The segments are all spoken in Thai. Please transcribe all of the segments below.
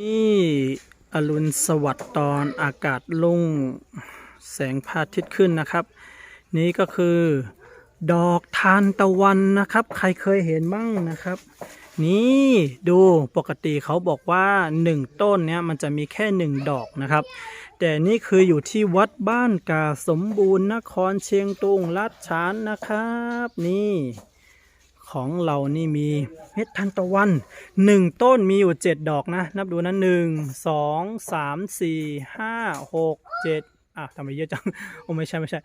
นี่อรุณสวัสดิ์ตอนอากาศลุ่งแสงพระอาทิตย์ขึ้นนะครับ นี่ก็คือ ดอกทานตะวันนะครับ ใครเคยเห็นบ้างนะครับ นี่ดูปกติเขาบอกว่าหนึ่งต้นเนี้ยมันจะมีแค่หนึ่งดอกนะครับ แต่นี่คืออยู่ที่วัดบ้านกาสมบูรณ์นครเชียงตุงลัดฉานนะครับ นี่ ของเรานี่มีเม็ดทานตะวันหนึ่งต้นมีอยู่เจ็ดดอกนะ นับดูนะหนึ่งสองสามสี่ห้าหกเจ็ดอะทำไมเยอะจัง โอ้ไม่ใช่ไม่ใช่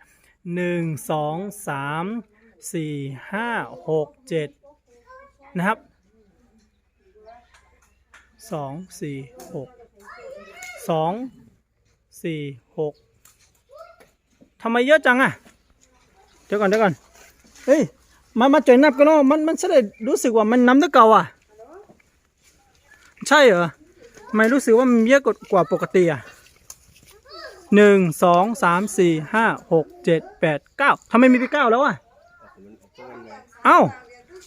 หนึ่งสองสามสี่ห้าหกเจ็ดนะครับสองสี่หกสองสี่หกทำไมเยอะจังอะ เดี๋ยวก่อนเดี๋ยวก่อน เฮ้ย มามาจ่อยนับกันเนาะมันมันแสดงรู้สึกว่ามันน้ำตะเก่าอะ ใช่เหรอทำไมรู้สึกว่ามันเยอะกว่าปกติอะหนึ่งสองสามสี่ห้าหกเจ็ดแปดเก้าทำไมมีไปเก้าแล้วอะเอ้า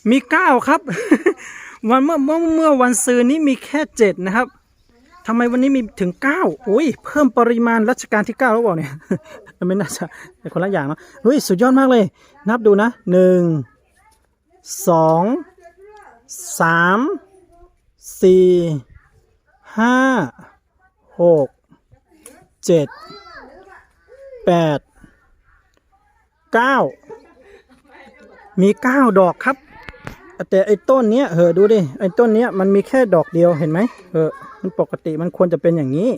มีเก้าครับ วันเมื่อเมื่อเมื่อวันซืนนี้มีแค่เจ็ดนะครับทำไมวันนี้มีถึงเก้าอุ้ยเพิ่มปริมาณรัชกาลที่เก้าแล้วเปล่าเนี่ยไม่น่าจะคนละอย่างเนาะเฮ้ยสุดยอดมากเลย นับดูนะหนึ่ง สองสามสี่ห้าหกเจ็ดแปดเก้ามีเก้าดอกครับ แต่ไอ้ต้นเนี้ยเออดูดิไอ้ต้นเนี้ยมันมีแค่ดอกเดียวเห็นไหมเออมันปกติมันควรจะเป็นอย่างนี้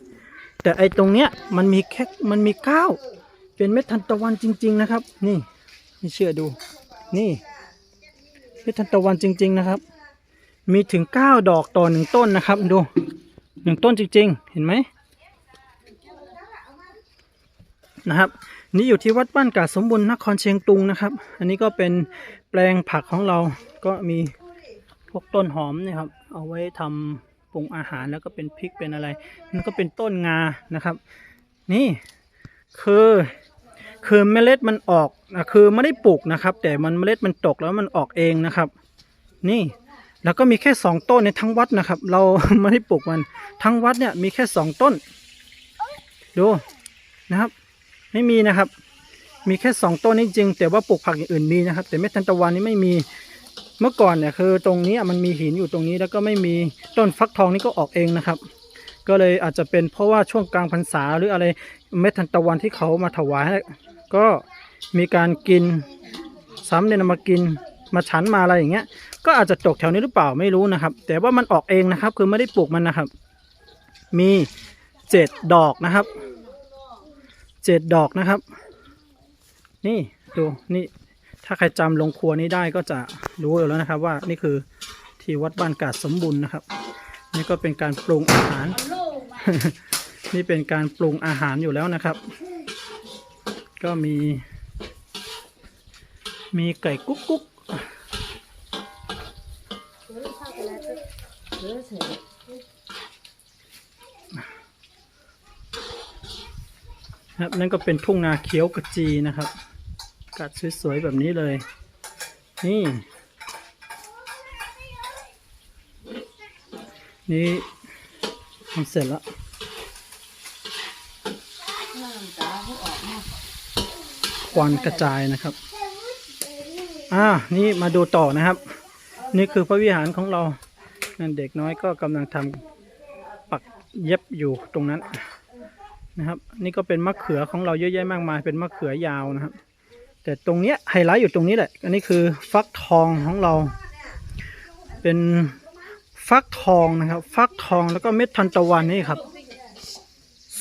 แต่ไอ้ตรงเนี้ยมันมีแค่มันมีเก้าเป็นเม็ดทันตะวันจริง ๆ นะครับ นี่ไม่เชื่อดูนี่ เม็ดทันตะวันจริง ๆ นะครับ มีถึงเก้าดอกต่อหนึ่งต้นนะครับ ดูหนึ่งต้นจริง ๆ เห็นไหมนะครับ นี่อยู่ที่วัดบ้านกาสมบูรณ์นครเชียงตุงนะครับ อันนี้ก็เป็นแปลงผักของเราก็มีพวกต้นหอมนี่ยครับ เอาไว้ทำปรุงอาหารแล้วก็เป็นพริกเป็นอะไรนั่นก็เป็นต้นงานะครับ นี่คือ คือเมล็ดมันออกนะคือไม่ได้ปลูกนะครับ แต่มันเมล็ดมันตกแล้วมันออกเองนะครับ นี่แล้วก็มีแค่สองต้นในทั้งวัดนะครับ เราไม่ได้ปลูกมันทั้งวัดเนี่ยมีแค่สองต้น ดูนะครับ ไม่มีนะครับ มีแค่สองต้นนี่จริง แต่ว่าปลูกผักอย่างอื่นมีนะครับ แต่เม็ดทานตะวันนี่ไม่มีเมื่อก่อนเนี่ยคือตรงนี้มันมีหินอยู่ตรงนี้แล้วก็ไม่มีต้นฟักทองนี่ก็ออกเองนะครับ ก็เลยอาจจะเป็นเพราะว่าช่วงกลางพรรษาหรืออะไรเม็ดทานตะวันที่เขามาถวายให้ ก็มีการกินซ้ำเนี่ยนมากินมาฉันมาอะไรอย่างเงี้ย ก็อาจจะตกแถวนี้หรือเปล่าไม่รู้นะครับ แต่ว่ามันออกเองนะครับ คือไม่ได้ปลูกมันนะครับ มีเจ็ดดอกนะครับเจ็ดดอกนะครับ นี่ดูนี่ถ้าใครจำลงครัวนี้ได้ก็จะรู้อยู่แล้วนะครับ ว่านี่คือที่วัดบ้านกาดสมบูรณ์นะครับ นี่ก็เป็นการปรุงอาหาร นี่เป็นการปรุงอาหารอยู่แล้วนะครับ ก็มี มีไก่กุ๊กกุ๊กครับนั่นก็เป็นทุ่งนาเขียวกระจีนะครับกาศสวยๆแบบนี้เลย นี่ นี่ทำเสร็จแล้ว ควันกระจายนะครับ อ่า นี่มาดูต่อนะครับ นี่คือพระวิหารของเรา นั่นเด็กน้อยก็กำลังทำปักเย็บอยู่ตรงนั้นนะครับ นี่ก็เป็นมะเขือของเราเยอะแยะมากมาย เป็นมะเขือยาวนะครับ แต่ตรงเนี้ยไฮไลท์อยู่ตรงนี้แหละ อันนี้คือฟักทองของเรา เป็นฟักทองนะครับ ฟักทองแล้วก็เม็ดทันตะวันนี่ครับ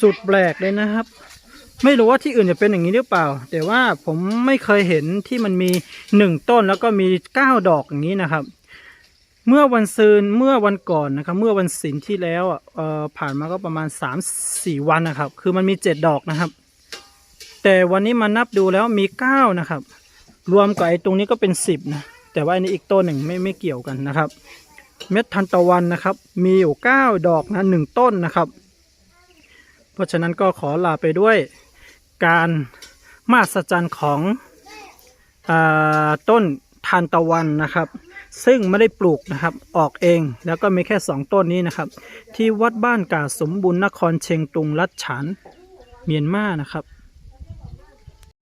สุดแปลกเลยนะครับ ไม่รู้ว่าที่อื่นจะเป็นอย่างนี้หรือเปล่า แต่ว่าผมไม่เคยเห็นที่มันมีหนึ่งต้นแล้วก็มีเก้าดอกอย่างนี้นะครับ เมื่อวันซืนเมื่อวันก่อนนะครับ เมื่อวันศิลที่แล้วอะเอ่อผ่านมาก็ประมาณสามสี่วันนะครับ คือมันมีเจ็ดดอกนะครับ แต่วันนี้มานับดูแล้วมีเก้านะครับ รวมกับไอ้ตรงนี้ก็เป็นสิบนะแต่ว่าอันนี้อีกต้นหนึ่งไม่ไม่เกี่ยวกันนะครับ เม็ดทันตะวันนะครับ มีอยู่เก้าดอกนะหนึ่งต้นนะครับ เพราะฉะนั้นก็ขอลาไปด้วย การมาสจรรย์ของอต้นทานตะวันนะครับ ซึ่งไม่ได้ปลูกนะครับออกเองแล้วก็มีแค่สองต้นนี้นะครับ ที่วัดบ้านกาสมบุญนครเชียงตุงรัชฉานเมียนมานะครับ